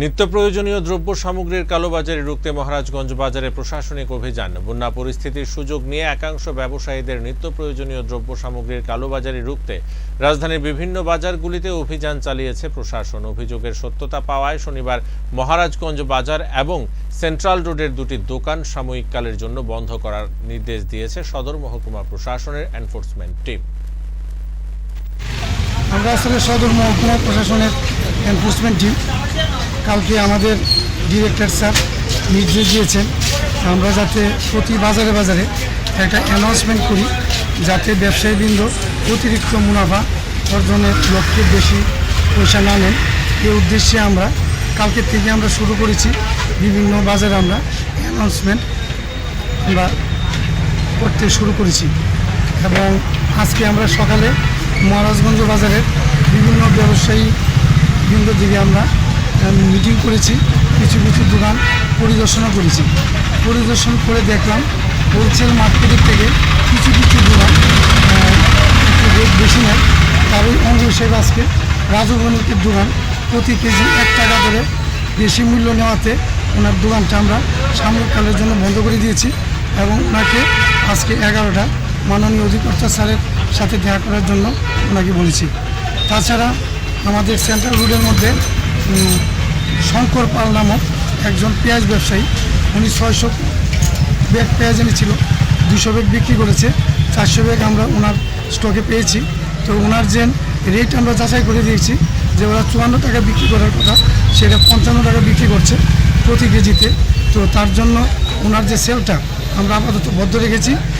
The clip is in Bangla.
নিত্য প্রয়োজনীয় দ্রব্য সামগ্রীর কালোবাজারে রুখতে মহারাজগঞ্জ বাজারে প্রশাসনিক অভিযান। বন্যা পরিস্থিতির সুযোগ নিয়ে একাংশ ব্যবসায়ীদের নিত্য প্রয়োজনীয় দ্রব্য সামগ্রীর কালোবাজারি রুখতে রাজধানীর বিভিন্ন বাজারগুলিতে অভিযান চালিয়েছে প্রশাসন। অভিযোগের সত্যতা পাওয়ায় শনিবার মহারাজগঞ্জ বাজার এবং সেন্ট্রাল রোডের দুটি দোকান সাময়িককালের জন্য বন্ধ করার নির্দেশ দিয়েছে সদর মহকুমা প্রশাসনের এনফোর্সমেন্ট টিম। আমরা আসলে সদর মহকুমা প্রশাসনের এনফোর্সমেন্ট টিম। কালকে আমাদের ডিরেক্টর স্যার নির্দেশ দিয়েছেন, আমরা যাতে প্রতি বাজারে বাজারে একটা অ্যানাউন্সমেন্ট করি, যাতে ব্যবসায়ীবৃন্দ অতিরিক্ত মুনাফা অর্জনের লক্ষ্যে বেশি পয়সা না নেন। এই উদ্দেশ্যে আমরা কালকে থেকে আমরা শুরু করেছি, বিভিন্ন বাজারে আমরা অ্যানাউন্সমেন্ট আমরা করতে শুরু করেছি। এবং আজকে আমরা সকালে মহারাজগঞ্জ বাজারের বিভিন্ন ব্যবসায়ী বৃন্দ দিকে আমরা মিটিং করেছি, কিছু কিছু দোকান পরিদর্শনও করেছি। পরিদর্শন করে দেখলাম হোলসেল মার্কেটের থেকে কিছু কিছু দোকান একটু রেট বেশি নেয়। তারই অঙ্গ হিসেবে আজকে রাজু বণিকের দোকান প্রতি কেজি এক টাকা করে বেশি মূল্য নেওয়াতে ওনার দোকানটা আমরা সাময়িককালের জন্য বন্ধ করে দিয়েছি এবং ওনাকে আজকে এগারোটা মাননীয় অধিকর্তা স্যারের সাথে দেখা করার জন্য ওনাকে বলেছি। তাছাড়া আমাদের সেন্ট্রাল রোডের মধ্যে শঙ্কর পাল নামক একজন পেঁয়াজ ব্যবসায়ী। উনি ছয়শো ব্যাগ পেঁয়াজ এনেছিল দুশো ব্যাগ বিক্রি করেছে, চারশো ব্যাগ আমরা ওনার স্টকে পেয়েছি। তো ওনার যে রেট আমরা যাচাই করে দিয়েছি যে ওরা চুয়ান্ন টাকা বিক্রি করার কথা, সেটা পঞ্চান্ন টাকা বিক্রি করছে প্রতি কেজিতে। তো তার জন্য ওনার যে সেলটা আমরা আপাতত বদ্ধ রেখেছি।